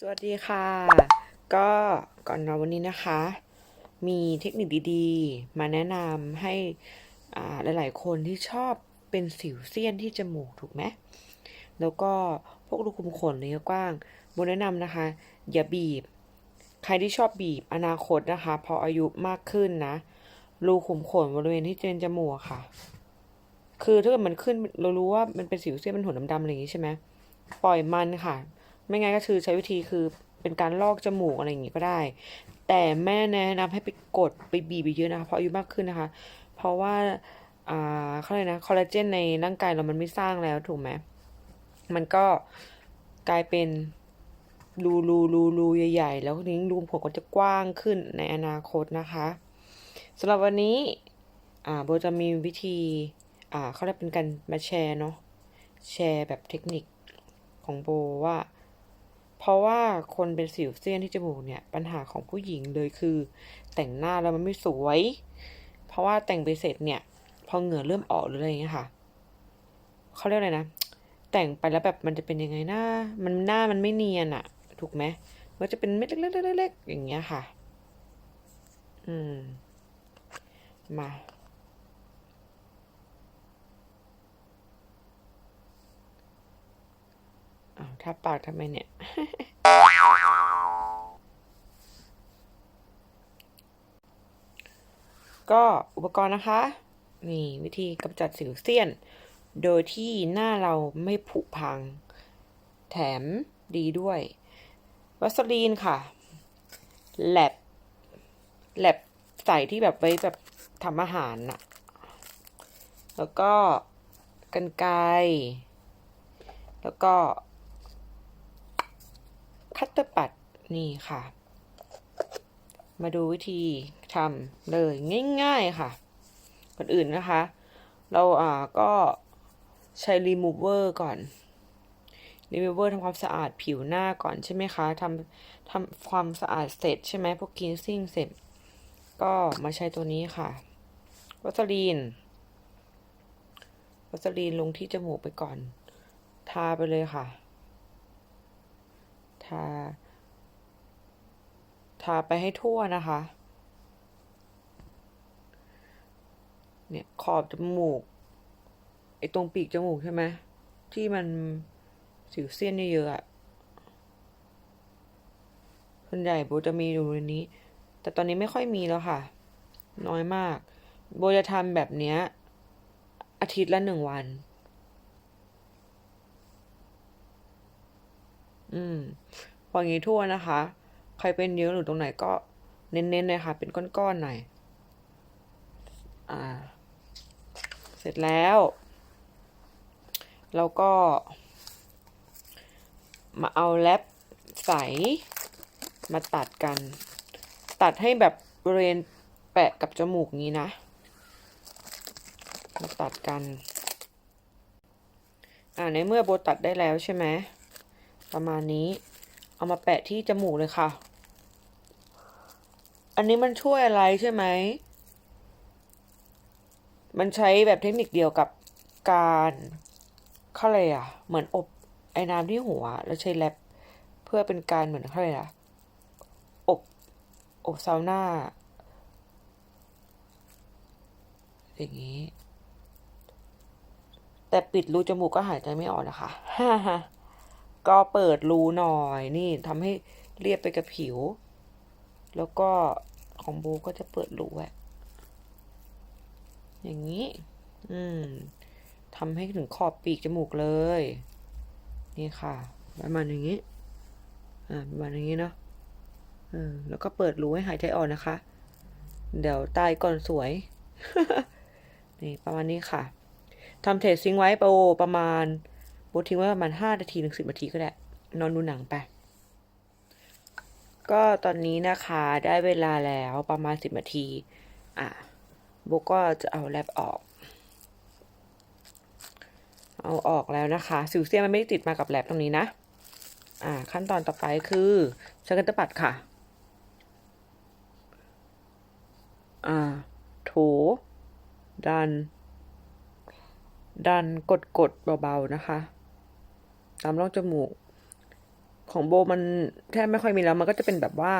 สวัสดีค่ะ ก็ก่อนนอนวันนี้นะคะ มีเทคนิคดีๆ มาแนะนำให้อ่าหลาย ๆ คนที่ชอบเป็นสิวเซียนที่จมูกถูกไหมแล้วก็พวกรูขุมขนระยะกว้างโบแนะนำนะคะ อย่าบีบ ใครที่ชอบบีบอนาคตนะคะ พออายุมากขึ้นนะ รูขุมขนบริเวณที่เป็นจมูกค่ะ คือถ้าเกิดมันขึ้นเรารู้ว่ามันเป็นสิวเซียนเป็นหัวดำๆอะไรอย่างนี้ใช่ไหมปล่อยมันค่ะ ไม่งั้นก็คือใช้วิธีคือเป็นการลอกจมูกอะไรอย่างงี้ก็ได้ แต่แม่แนะนำให้ไปกดไปบีบไปเยอะนะคะเพราะอายุมากขึ้นนะคะ เพราะว่าอ่าเขาเรียกนะคอลลาเจนในร่างกายเรามันไม่สร้างแล้วถูกไหมมันก็กลายเป็นรูรูรูรูใหญ่ ๆ แล้วทีนี้รูผมก็จะกว้างขึ้นในอนาคตนะคะสำหรับวันนี้อ่าโบจะมีวิธีอ่าเขาเรียกเป็นการมาแชร์เนาะแชร์แบบเทคนิคของโบว่า เพราะว่าคนเป็นสิวเซียนที่จมูกเนี่ย ปัญหาของผู้หญิงเลยคือ แต่งหน้าแล้วมันไม่สวย เพราะว่าแต่งไปเสร็จเนี่ย พอเหงื่อเริ่มออกหรืออะไรอย่างเงี้ยค่ะเขาเรียกอะไรนะ แต่งไปแล้วแบบมันจะเป็นยังไงหน้า มันหน้ามันไม่เนียนอะถูกไหมมันจะเป็นเม็ดเล็กๆๆๆอย่างเงี้ยค่ะ อืม มา อ้าวถ้าปากทำไมเนี่ย ก็อุปกรณ์นะคะ นี่วิธีกำจัดสิวเซียน โดยที่หน้าเราไม่ผุพัง แถมดีด้วย วัสลีนค่ะ แลบ แลบใส่ที่แบบไว้แบบทำอาหารน่ะ แล้วก็กันไกรแล้วก็ คัตเตอร์ปัดนี่ค่ะ มาดูวิธีทำเลยง่าย ๆค่ะ ก่อนอื่นนะคะ เราอ่าก็ใช้รีมูเวอร์ก่อนรีมูเวอร์ทำความสะอาดผิวหน้าก่อนใช่ไหมคะทำทำความสะอาดเสร็จใช่ไหมพวกกินซิ่งเสร็จ ก็มาใช้ตัวนี้ค่ะวัสลีนวัสลีนลงที่จมูกไปก่อน ทาไปเลยค่ะ ทา ทาไปให้ทั่วนะคะ เนี่ยขอบจมูก ไอ้ตรงปีกจมูกใช่ไหมที่มันสิวเซียนเยอะๆอะส่วนใหญ่โบจะมีอยู่ในนี้ แต่ตอนนี้ไม่ค่อยมีแล้วค่ะ น้อยมาก โบจะทำแบบเนี้ย อาทิตย์ละหนึ่งวัน อืมพออย่างนี้ทั่วนะคะ ใครเป็นเยอะหรือตรงไหนก็เน้นๆเลยค่ะ เป็นก้อนๆหน่อย อ่า เสร็จแล้วเราก็ มาเอาแรปใสมาตัดกัน ตัดให้แบบบริเวณแปะกับจมูกนี้นะมาตัดกัน อ่าในเมื่อโบตัดได้แล้วใช่ไหม ประมาณนี้ เอามาแปะที่จมูกเลยค่ะ อันนี้มันช่วยอะไรใช่ไหม มันใช้แบบเทคนิคเดียวกับการเขาอะไรอะ เหมือนอบไอ้น้ำที่หัว แล้วใช้แรปเพื่อเป็นการเหมือนเขาอะไรอะ อบอบซาวน่าอย่างนี้ แต่ปิดรูจมูกก็หายใจไม่ออกนะคะฮ่าฮ่า ก็เปิดรูหน่อยนี่ทำให้เรียบไปกับผิว แล้วก็ของโบก็จะเปิดรูไว้อย่างนี้ อืมทำให้ถึงขอบปีกจมูกเลย นี่ค่ะประมาณอย่างนี้ อ่าประมาณอย่างนี้เนาะเออแล้วก็เปิดรูให้หายใจออกนะคะ เดี๋ยวตายก่อนสวย นี่ประมาณนี้ค่ะทำเทสซิงไว้โปรประมาณ โบทิ้งไว้ประมาณห้านาทีถึงสิบนาทีก็ได้ นอนดูหนังไป ก็ตอนนี้นะคะได้เวลาแล้วประมาณสิบนาที อะโบก็จะเอาแรปออก เอาออกแล้วนะคะ สิวเซียนมันไม่ได้ติดมากับแรปตรงนี้นะ อ่า ขั้นตอนต่อไปคือใช้กันตะปัดค่ะ อ่าถูดัน ดันกดกดเบา ๆ นะคะ ตามร่องจมูก ของโบมันแทบไม่ค่อยมีแล้ว มันก็จะเป็นแบบว่า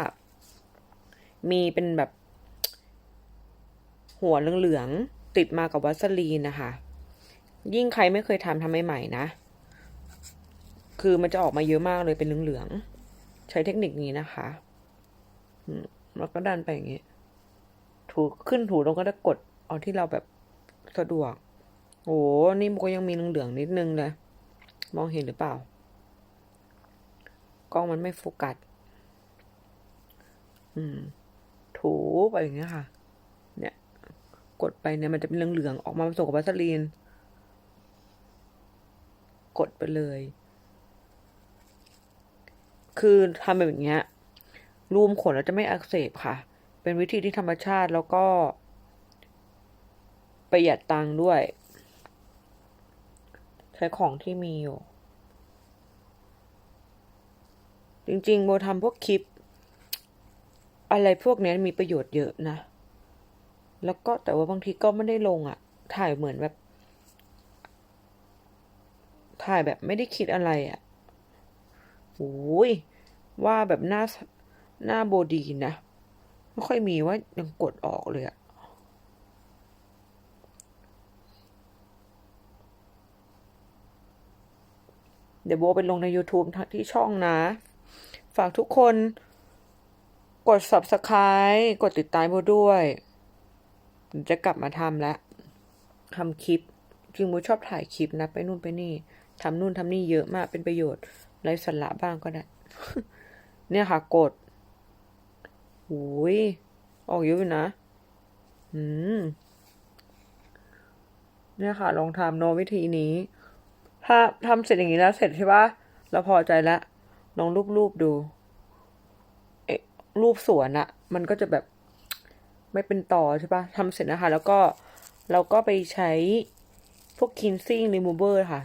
มีเป็นแบบ หัวเหลืองๆติดมากับวัสลีนนะคะ ยิ่งใครไม่เคยทำทำใหม่ๆนะ คือมันจะออกมาเยอะมากเลยเป็นเหลืองๆใช้เทคนิคนี้นะคะแล้วก็ดันไปอย่างนี้ ถูขึ้นถูลงก็จะกดเอาที่เราแบบสะดวก โอ้นี่มันก็ยังมีเหลืองๆนิดนึงเลย มองเห็นหรือเปล่า กล้องมันไม่โฟกัส อืม ถูไปอย่างเงี้ยค่ะ เนี่ย กดไปเนี่ยมันจะเป็นเหลืองๆ ออกมาผสมกับวัสลีน กดไปเลย คือทำแบบเนี้ย รูมขนแล้วจะไม่อักเสบค่ะ เป็นวิธีที่ธรรมชาติแล้วก็ ประหยัดตังค์ด้วย ใช้ของที่มีอยู่ จริงๆโบทำพวกคลิป อะไรพวกนี้มีประโยชน์เยอะนะ แล้วก็แต่ว่าบางทีก็ไม่ได้ลงอะ่ะ ถ่ายเหมือนแบบ ถ่ายแบบไม่ได้คิดอะไรอะ่ะโอ้ยว่าแบบหน้าหน้าโบดีนะ ไม่ค่อยมีว่ายังกดออกเลยอะ เดี๋ยวโบไปลงใน YouTube ที่ช่องนะ ฝากทุกคนกด Subscribe กดติดตามโบด้วย จะกลับมาทำแล้วทำคลิปจริงโบชอบถ่ายคลิปนะ ไปนู่นไปนี่ทำนู่นทำนี่เยอะมากเป็นประโยชน์ไรสาระบ้างก็ได้ เนี่ยค่ะกดโอ้ยออกเยอะอยู่นะ อืม เนี่ยค่ะ ลองทำโนวิธีนี้ ถ้าทำเสร็จอย่างนี้แล้วเสร็จใช่ปะเราพอใจแล้วลองรูปๆดู เอ๊ะรูปสวนอะมันก็จะแบบไม่เป็นต่อใช่ปะทำเสร็จนะคะ แล้วก็เราก็ไปใช้พวก cleansing remover ค่ะ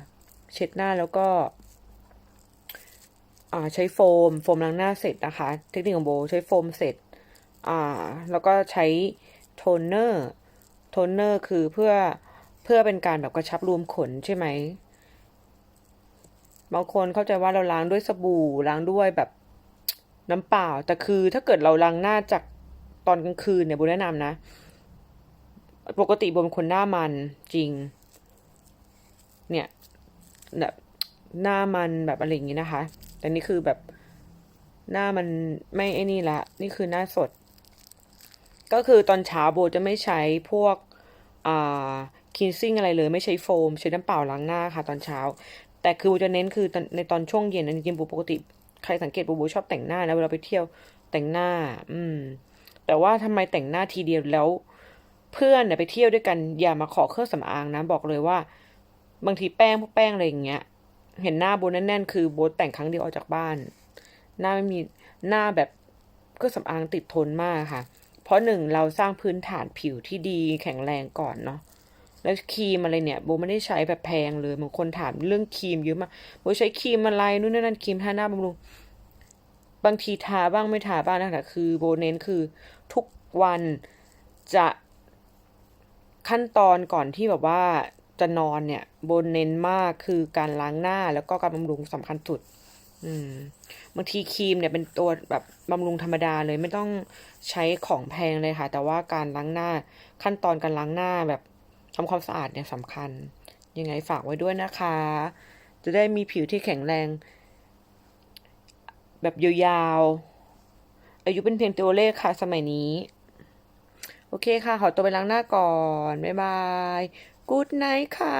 เช็ดหน้าแล้วก็อ่าใช้โฟม โฟมล้างหน้าเสร็จนะคะ เทคนิคของโบใช้โฟมเสร็จอ่าแล้วก็ใช้โทนเนอร์ โทนเนอร์คือเพื่อเพื่อเป็นการแบบกระชับรวมขนใช่ไหม บางคนเข้าใจว่าเราล้างด้วยสบู่ล้างด้วยแบบน้ำเปล่า แต่คือถ้าเกิดเราล้างหน้าจากตอนกลางคืนเนี่ยโบแนะนำนะ ปกติบเป็นคนหน้ามันจริง เนี่ยแบบหน้ามันแบบอะไรอย่างงี้นะคะ แต่นี่คือแบบหน้ามันไม่ไอ้นี่ละ นี่คือหน้าสด ก็คือตอนเช้าโบจะไม่ใช้พวกอ่าคินซิ่งอะไรเลยไม่ใช้โฟม ใช้น้ำเปล่าล้างหน้าค่ะตอนเช้า แต่คือโบจะเน้นคือในตอนช่วงเย็นจริงๆโบปกติ ใครสังเกตบโบชอบแต่งหน้านะเวลาไปเที่ยวแต่งหน้า อืม แต่ว่าทำไมแต่งหน้าทีเดียวแล้ว เพื่อนเนี่ยไปเที่ยวด้วยกันอย่ามาขอเครื่องสำอางนะบอกเลยว่า บางทีแป้งพวกแป้งอะไรอย่างเงี้ย เห็นหน้าโบแน่นๆคือโบแต่งครั้งเดียวออกจากบ้าน หน้าไม่มีหน้าแบบเครื่องสำอางติดทนมากค่ะ เพราะหนึ่งเราสร้างพื้นฐานผิวที่ดีแข็งแรงก่อนเนาะ แล้วครีมอะไรเนี่ยโบไม่ได้ใช้แบบแพงเลยบางคนถามเรื่องครีมเยอะมากโบใช้ครีมอะไรนู่นนั่นครีมทาหน้าบำรุงบางทีทาบ้างไม่ทาบ้างนะคะคือโบเน้นคือทุกวันจะขั้นตอนก่อนที่แบบว่าจะนอนเนี่ยโบเน้นมากคือการล้างหน้าแล้วก็การบำรุงสำคัญสุด อืมบางทีครีมเนี่ยเป็นตัวแบบบำรุงธรรมดาเลยไม่ต้องใช้ของแพงเลยค่ะ แต่ว่าการล้างหน้าขั้นตอนการล้างหน้าแบบ ทำความสะอาดเนี่ยสำคัญ ยังไงฝากไว้ด้วยนะคะ จะได้มีผิวที่แข็งแรง แบบยาวๆ อายุเป็นเพียงตัวเลขค่ะสมัยนี้ โอเคค่ะ ขอตัวไปล้างหน้าก่อน บ๊ายบาย กู๊ดไนท์ค่ะ